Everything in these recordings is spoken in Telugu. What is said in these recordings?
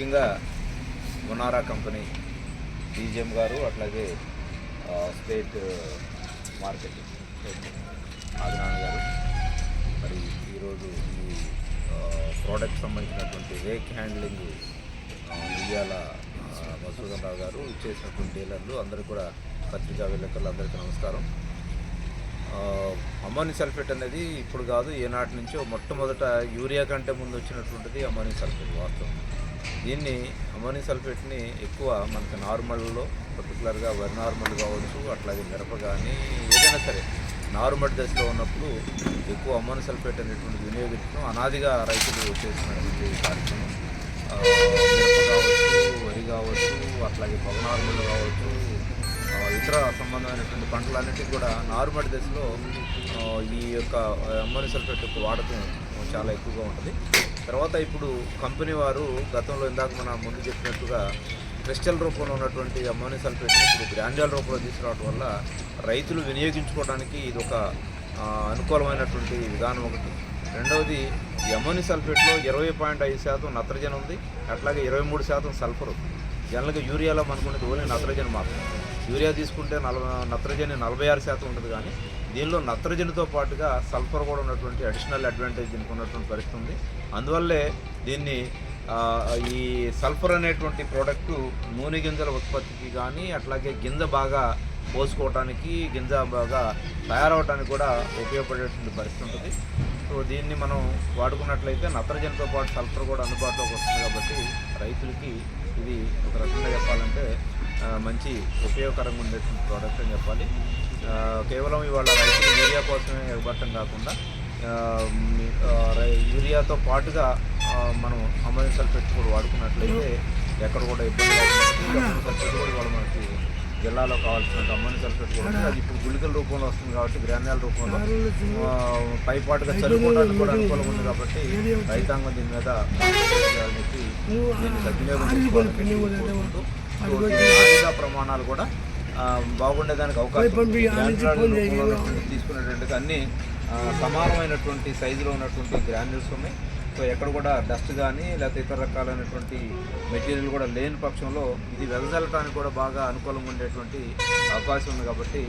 ముఖ్యంగా మునారా కంపెనీ డీజీఎం గారు అట్లాగే స్టేట్ మార్కెటింగ్ హెడ్ గారు. మరి ఈరోజు ఈ ప్రోడక్ట్ సంబంధించినటువంటి రేక్ హ్యాండ్లింగ్ ఆ, మధుసూదన్ రావు గారు ఇచ్చేసినటువంటి డీలర్లు అందరూ కూడా పత్రికా విలేకరులు అందరికీ నమస్కారం. ఆ, సల్ఫేట్ అనేది ఇప్పుడు కాదు ఏనాటి నుంచో మొట్టమొదట యూరియా కంటే ముందు వచ్చినటువంటిది అమ్మోనియం సల్ఫేట్ వాస్తవం. దీన్ని అమోనియం సల్ఫేట్ని ఎక్కువ మనకు నార్మల్లో పర్టికులర్గా వరి నార్మల్ కావచ్చు అట్లాగే మిరప కానీ ఏదైనా సరే నార్మల్ దశలో ఉన్నప్పుడు ఎక్కువ అమోనియం సల్ఫేట్ అనేటువంటి వినియోగించడం అనాదిగా రైతులు చేసినటువంటి కార్యక్రమం. మిరప కావచ్చు వరి కావచ్చు అట్లాగే పొగ నార్మల్ కావచ్చు ఇతర సంబంధమైనటువంటి పంటలన్నిటికీ కూడా నారుమడి దశలో ఈ యొక్క అమ్మోనియం సల్ఫేట్ యొక్క వాడకం చాలా ఎక్కువగా ఉంటుంది. తర్వాత ఇప్పుడు కంపెనీ వారు గతంలో ఇందాక మన ముందు చెప్పినట్టుగా క్రిస్టల్ రూపంలో ఉన్నటువంటి అమ్మోనియం సల్ఫేట్ ఇప్పుడు గ్రాండ్యాల రూపంలో తీసుకురావడం వల్ల రైతులు వినియోగించుకోవడానికి ఇది ఒక అనుకూలమైనటువంటి విధానం ఒకటి. రెండవది ఈ అమ్మోనియం సల్ఫేట్లో ఇరవై పాయింట్ ఐదు శాతం నత్రజని ఉంది. అట్లాగే ఇరవై మూడు శాతం సల్ఫర్. ఉంది జనరల్గా యూరియాలో మనకున్నది ఓన్లీ నత్రజని మాత్రం యూరియా తీసుకుంటే నలభై నత్రజని నలభై ఆరు శాతం ఉంటుంది కానీ దీనిలో నత్రజనితో పాటుగా సల్ఫర్ కూడా ఉన్నటువంటి అడిషనల్ అడ్వాంటేజ్ దీనికి ఉన్నటువంటి పరిస్థితి ఉంది. అందువల్లే దీన్ని ఈ సల్ఫర్ అనేటువంటి ప్రోడక్టు నూనె గింజల ఉత్పత్తికి కానీ అట్లాగే గింజ బాగా పోసుకోవటానికి గింజ బాగా తయారవడానికి కూడా ఉపయోగపడేటువంటి పరిస్థితి ఉంటుంది. సో దీన్ని మనం వాడుకున్నట్లయితే నత్రజనితో పాటు సల్ఫర్ కూడా అందుబాటులోకి వస్తుంది కాబట్టి రైతులకి ఇది ఒక రకంగా చెప్పాలంటే మంచి ఉపయోగకరంగా ఉండేటువంటి ప్రోడక్ట్ అని చెప్పాలి. కేవలం ఇవాళ రైతులు యూరియా కోసమే ఎగబట్టం కాకుండా రై- యూరియాతో పాటుగా మనం అమ్మోనియం సల్ఫేట్ కూడా వాడుకున్నట్లయితే ఎక్కడ కూడా ఇబ్బంది లేకుండా కూడా ఇవాళ మనకి జిల్లాలో కావాల్సిన అమ్మోనియం సల్ఫేట్ కూడా. అది ఇప్పుడు గుళికల రూపంలో వస్తుంది కాబట్టి గ్రాన్యాల రూపంలో. పైపాటుగా చల్లుకోవడానికి కూడా అనుకూలంగా ఉంది కాబట్టి రైతాంగం దీని మీద చెప్పి దీన్ని సద్వినియోగం చేసుకోవాలని ప్రమాణాలు కూడా బాగుండేదానికి అవకాశం తీసుకునేటువంటి అన్ని సమానమైనటువంటి సైజులో ఉన్నటువంటి గ్రాన్యూల్స్ ఉన్నాయి. సో ఎక్కడ కూడా డస్ట్ కానీ లేకపోతే ఇతర రకాలైనటువంటి మెటీరియల్ కూడా లేని పక్షంలో ఇది వెదజల్లటానికి కూడా బాగా అనుకూలంగా ఉండేటువంటి అవకాశం ఉంది కాబట్టి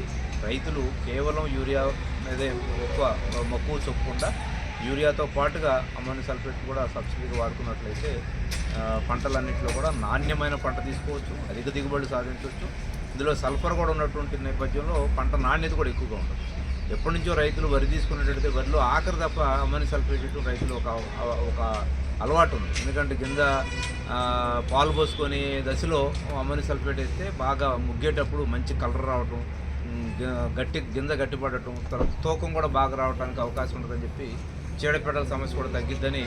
రైతులు కేవలం యూరియా మీదే ఎక్కువ మక్కువ చొప్పకుండా యూరియాతో పాటుగా అమ్మోనియం సల్ఫేట్ కూడా సబ్సిడీగా వాడుకున్నట్లయితే పంటలన్నింటిలో కూడా నాణ్యమైన పంట తీసుకోవచ్చు అధిక దిగుబడి సాధించవచ్చు. ఇందులో సల్ఫర్ కూడా ఉన్నటువంటి నేపథ్యంలో పంట నాణ్యత కూడా ఎక్కువగా ఉంటుంది. ఎప్పటి నుంచో రైతులు వరి తీసుకున్నట్టయితే వరిలో ఆఖరి తప్ప అమ్మని సల్ఫేట్ ఇటు రైతులు ఒక ఒక అలవాటు ఉంది. ఎందుకంటే కింద పాలు పోసుకొని దశలో అమ్మని సల్ఫేట్ వేస్తే బాగా ముగ్గేటప్పుడు మంచి కలర్ రావటం గట్టి గింజ గట్టిపడటం తర్వాత తూకం కూడా బాగా రావడానికి అవకాశం ఉంటుందని చెప్పి చీడపీడల సమస్య కూడా తగ్గిద్దని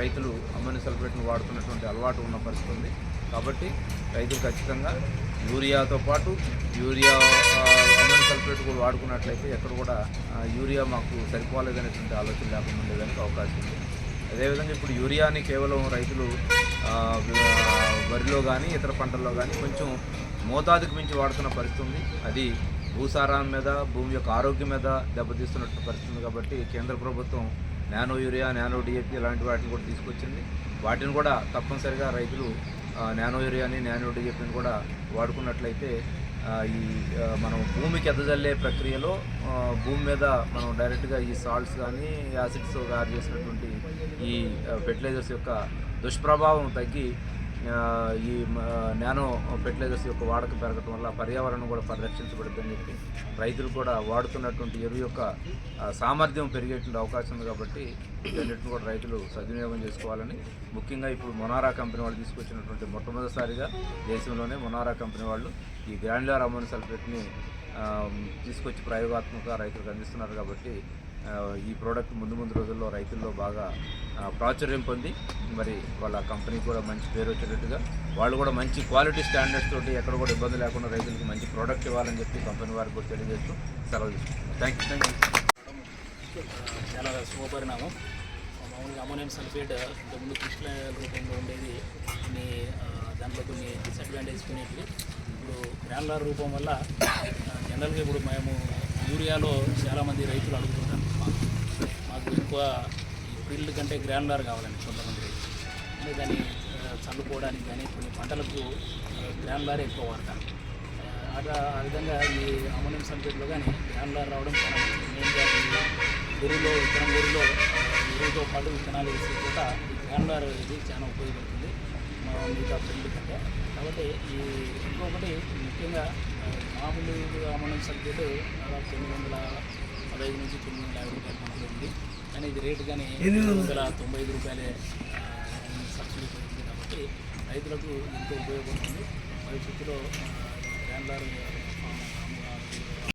రైతులు అమ్మని సల్ఫేట్ను వాడుతున్నటువంటి అలవాటు ఉన్న పరిస్థితి ఉంది. కాబట్టి రైతులు ఖచ్చితంగా యూరియాతో పాటు యూరియా సల్ఫేట్ కూడా వాడుకున్నట్లయితే ఎక్కడ కూడా యూరియా మాకు సరిపోలేదనేటువంటి ఆలోచన లేకుండా ఉండేదానికి అవకాశం ఉంది. అదేవిధంగా ఇప్పుడు యూరియాని కేవలం రైతులు వరిలో కానీ ఇతర పంటల్లో కానీ కొంచెం మోతాదుకు మించి వాడుతున్న పరిస్థితి ఉంది. అది భూసారం మీద భూమి యొక్క ఆరోగ్యం మీద దెబ్బతీస్తున్నట్టు పరిస్థితి కాబట్టి కేంద్ర ప్రభుత్వం నానో యూరియా నానో డిఏపి ఇలాంటి వాటిని కూడా తీసుకొచ్చింది. వాటిని కూడా తప్పనిసరిగా రైతులు నానో యూరియాని నానో డిఏపిని కూడా వాడుకున్నట్లయితే ఈ మనం భూమికి ఎదజల్లే ప్రక్రియలో భూమి మీద మనం డైరెక్ట్గా ఈ సాల్ట్స్ కానీ యాసిడ్స్ తయారు చేసినటువంటి ఈ ఫెర్టిలైజర్స్ యొక్క దుష్ప్రభావం తగ్గి ఈ నానో ఫెర్టిలైజర్స్ యొక్క వాడకం పెరగడం వల్ల పర్యావరణం కూడా పరిరక్షించబడుతుందని చెప్పి రైతులు కూడా వాడుతున్నటువంటి ఎరువు యొక్క సామర్థ్యం పెరిగేటువంటి అవకాశం ఉంది కాబట్టి వీటన్నిటిని కూడా రైతులు సద్వినియోగం చేసుకోవాలని ముఖ్యంగా ఇప్పుడు మొనారా కంపెనీ వాళ్ళు తీసుకొచ్చినటువంటి మొట్టమొదటిసారిగా దేశంలోనే మొనారా కంపెనీ వాళ్ళు ఈ గ్రాండ్యులర్ అమోన్ సల్ఫేట్ని తీసుకొచ్చి ప్రయోగాత్మక రైతులకు అందిస్తున్నారు కాబట్టి ఈ ప్రోడక్ట్ ముందు ముందు రోజుల్లో రైతుల్లో బాగా ప్రాచుర్యం పొంది మరి వాళ్ళ కంపెనీ కూడా మంచి పేరు వచ్చేటట్టుగా వాళ్ళు కూడా మంచి క్వాలిటీ స్టాండర్డ్స్ తోటి ఎక్కడ కూడా ఇబ్బంది లేకుండా రైతులకు మంచి ప్రోడక్ట్ ఇవ్వాలని చెప్పి కంపెనీ వారికి కూడా తెలియజేస్తూ సెలవు తీసుకుంటాం థ్యాంక్ యూ థ్యాంక్ యూ చాలా శుభపరిణామం. మామూలుగా అమోనియం సల్ఫేట్ ఇంతకుముందు కృష్ణ రూపంలో ఉండేది. కొన్ని దాంట్లో కొన్ని డిసడ్వాంటేజ్ కొన్ని ఇప్పుడు గ్రానులర్ రూపం వల్ల జనరల్గా ఇప్పుడు మేము యూరియాలో చాలామంది రైతులు అడుగుతుంటారు. మాకు మాకు ఎక్కువ ఫీల్డ్ కంటే గ్రానులర్ కావాలండి కొంతమంది రైతులు. అంటే దాన్ని చల్లుకోవడానికి కానీ కొన్ని పంటలకు గ్రానులార్ ఎక్కువ వాడతారు. ఆ, అట్లా ఆ విధంగా ఈ అమోనియం సల్ఫేట్లో కానీ గ్రానులార్ రావడం చాలా మంచిది. మెయిన్గా ఈ విత్తనం గురువులో గురువుతో పాటు విత్తనాలు వేసే చోట ఈ గ్రానులార్ ఇది చాలా ఉపయోగపడుతుంది. పెళ్ళి కంటే కాబట్టి ఈ ఇంకొకటి ముఖ్యంగా ఆ, మామూలు అమోనియం సల్ఫేట్ దాదాపు తొమ్మిది వందల పదహైదు నుంచి తొమ్మిది వందల యాభై రూపాయల మధ్యలో ఉంది. కానీ ఇది రేటు కానీ ఎనిమిది వందల తొంభై ఐదు రూపాయలే సబ్సిడీ పెరిగింది కాబట్టి రైతులకు ఎంతో ఉపయోగపడుతుంది. భవిష్యత్తులో గ్రాండ్లార్